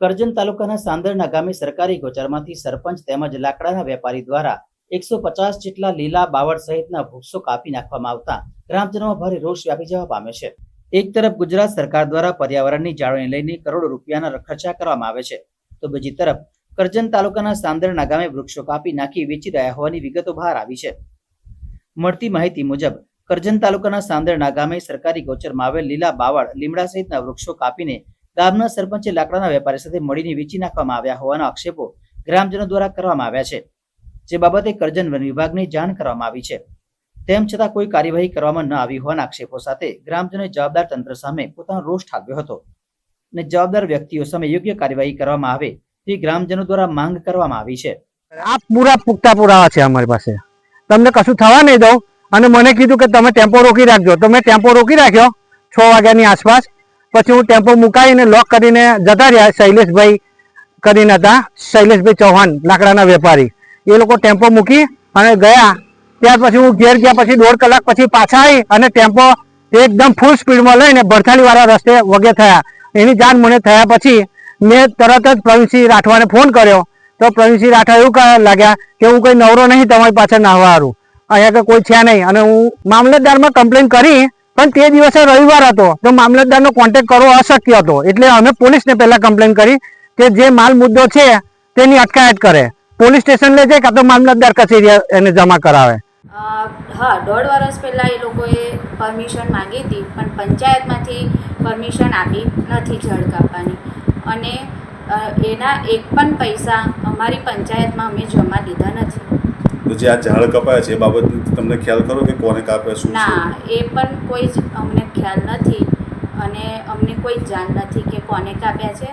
કરજણ તાલુકાના સાંદરના ગામે સરકારી ગોચરમાંથી સરપંચ તેમજ લાકડાના વેપારી દ્વારા એકસો પચાસ જેટલા લીલા બાવળ સહિતના વૃક્ષો કાપી નાખવામાં આવતા ગ્રામજનોમાં ભારે રોષ વ્યાપી જવા પામ્યો છે. એક તરફ ગુજરાત સરકાર દ્વારા પર્યાવરણની જાળવણી લઈને કરોડો રૂપિયાના ખર્ચા કરવામાં આવે છે, તો બીજી તરફ કરજણ તાલુકાના સાંદરના ગામે વૃક્ષો કાપી નાખી વેચી રહ્યા હોવાની વિગતો બહાર આવી છે. મળતી માહિતી મુજબ, કરજણ તાલુકાના સાંદરના ગામે સરકારી ગોચરમાં આવેલ લીલા બાવળ, લીમડા સહિતના વૃક્ષો કાપીને ગામના સરપંચે લાકડાના વેપારી સાથે મળીને વેચી નાખવામાં આવ્યા હોવાના આક્ષેપો ગ્રામજનો દ્વારા કરવામાં આવ્યા છે, જે બાબતે કરજણ વન વિભાગને જાણ કરવામાં આવી છે. તેમ છતાં કોઈ કાર્યવાહી કરવામાં ન આવી હોવાના આક્ષેપો સાથે ગ્રામજનોએ જવાબદાર તંત્ર સામે પોતાનો રોષ ઠાલવ્યો હતો અને જવાબદાર વ્યક્તિઓ સામે યોગ્ય કાર્યવાહી કરવામાં આવે તે ગ્રામજનો દ્વારા માંગ કરવામાં આવી છે. આ પૂરા પુખ્તા પુરાવા છે અમારી પાસે. તમને કશું થવા નહીં દઉં અને મને કીધું કે તમે ટેમ્પો રોકી રાખજો. તો મેં ટેમ્પો રોકી રાખ્યો છ વાગ્યાની આસપાસ. પછી હું ટેમ્પો મુકાઈને લોક કરીને જતા રહ્યા શૈલેષભાઈ કરીને હતા, શૈલેષભાઈ ચૌહાણ, લાકડાના વેપારી. એ લોકો ટેમ્પો મૂકી અને ગયા. ત્યાર પછી હું ઘેર ગયા પછી દોઢ કલાક પછી પાછા આવી અને ટેમ્પો એકદમ ફૂલ સ્પીડમાં લઈને ભરથાલીવાળા રસ્તે વગે થયા. એની જાણ મને થયા પછી મેં તરત જ પ્રવીણસિંહ રાઠવાને ફોન કર્યો. તો પ્રવીણસિંહ રાઠવા એવું કહેવા લાગ્યા કે હું કોઈ નવરો નહીં, તમારી પાછળ નાહવા હારું. અહીંયા કોઈ છે નહીં. અને હું મામલતદારમાં કમ્પ્લેન કરી પણ તે દિવસે રવિવાર હતો. તો મામલતદારનો કોન્ટેક્ટ કરવો અશક્ય હતો. એટલે અમે પોલીસને પહેલા કમ્પ્લેન કરી કે જે માલ મુદ્દો છે તેની અટકાયત કરે. પોલીસ સ્ટેશન લઈ જાય કાં તો મામલતદાર કચેરી એને જમા કરાવે. હા, દોઢ વર્ષ પહેલાં એ લોકોએ પરમિશન માંગી હતી, પણ પંચાયતમાંથી પરમિશન આપી નથી ઝાડ કાપવાની અને એના એક પણ પૈસા અમારી પંચાયતમાં અમે જમા દીધા નથી. તો જે આ ઝાડ કપાયા છે એ બાબત તમને ખ્યાલ કરો કે કોને કાપ્યા શું છે? ના એ પણ કોઈ જ અમને ખ્યાલ નથી અને અમને કોઈ જાણ નથી કે કોને કાપ્યા છે.